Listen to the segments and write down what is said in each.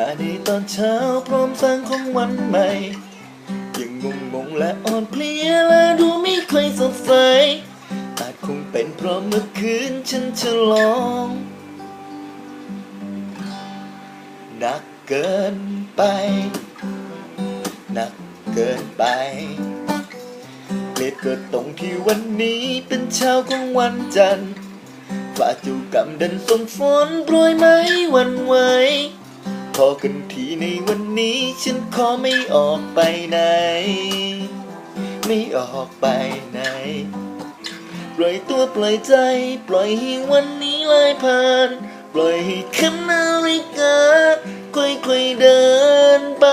มาในตอนเช้าพร้อมสร้างของวันใหม่ยังงงงๆและอ่อนเพลียและดูไม่ค่อยสดใสอาจคงเป็นเพราะเมื่อคืนฉันฉลองหนักเกินไปหนักเกินไปเกลียดเกิดตรงที่วันนี้เป็นเช้าของวันจันทร์ฝ่าจูกำดันฝนฝนโปรยไม้วันไหว พอกันทีในวันนี้ ฉันขอไม่ออกไปไหน ไม่ออกไปไหน ปล่อยตัวปล่อยใจ ปล่อยให้วันนี้ลอยผ่าน ปล่อยให้คำนาฬิกาค่อยๆเดินไป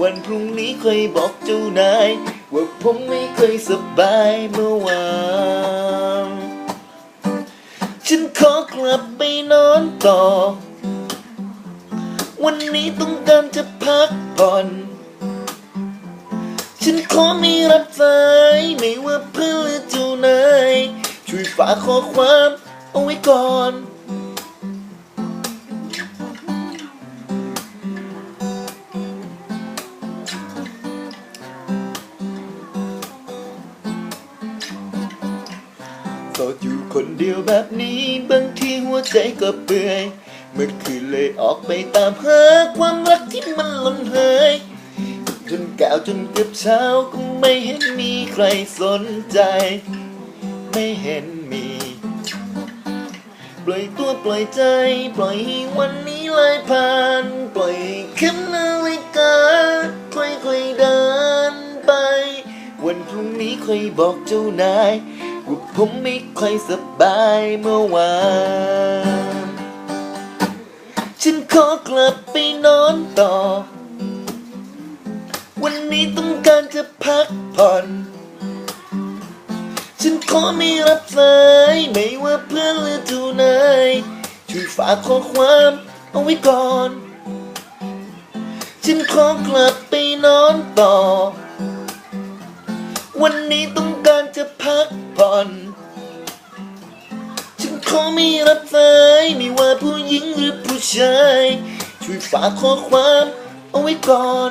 วันพรุ่งนี้ค่อยบอกเจ้านาย ว่าผมไม่เคยสบายเมื่อวานฉันขอกลับไปนอนต่อ วันนี้ต้องการจะพักผ่อน ฉันขอไม่รับสายไม่ว่าเพื่อนหรือเจ้านายช่วยฝากข้อความเอาไว้ก่อนโสดอยู่คนเดียวแบบนี้บางทีหัวใจก็เปื่อย เมื่อคืนเลยออกไปตามหาความรักที่มันหล่นหายจนแก้วจนเกือบเช้าก็ไม่เห็นมีใครสนใจ ไม่เห็นมี ปล่อยตัวปล่อยใจ ปล่อยวันนี้เลยผ่าน ปล่อยให้เข็มนาฬิกาค่อยๆเดินไป วันพรุ่งนี้ค่อยบอกเจ้านายว่าผมไม่ค่อยสบายเมื่อวาน ฉันขอกลับไปนอนต่อ วันนี้ต้องการจะพักผ่อน ฉันขอไม่รับสายไม่ว่าเพื่อนหรือเจ้านายช่วยฝากข้อความเอาไว้ก่อน ฉันขอกลับไปนอนต่อ วันนี้ต้องการจะพักผ่อนฉันขอไม่รับสายไม่ว่าผู้หญิงหรือผู้ ใจ ช่วยฝากข้อความเอาไว้ก่อน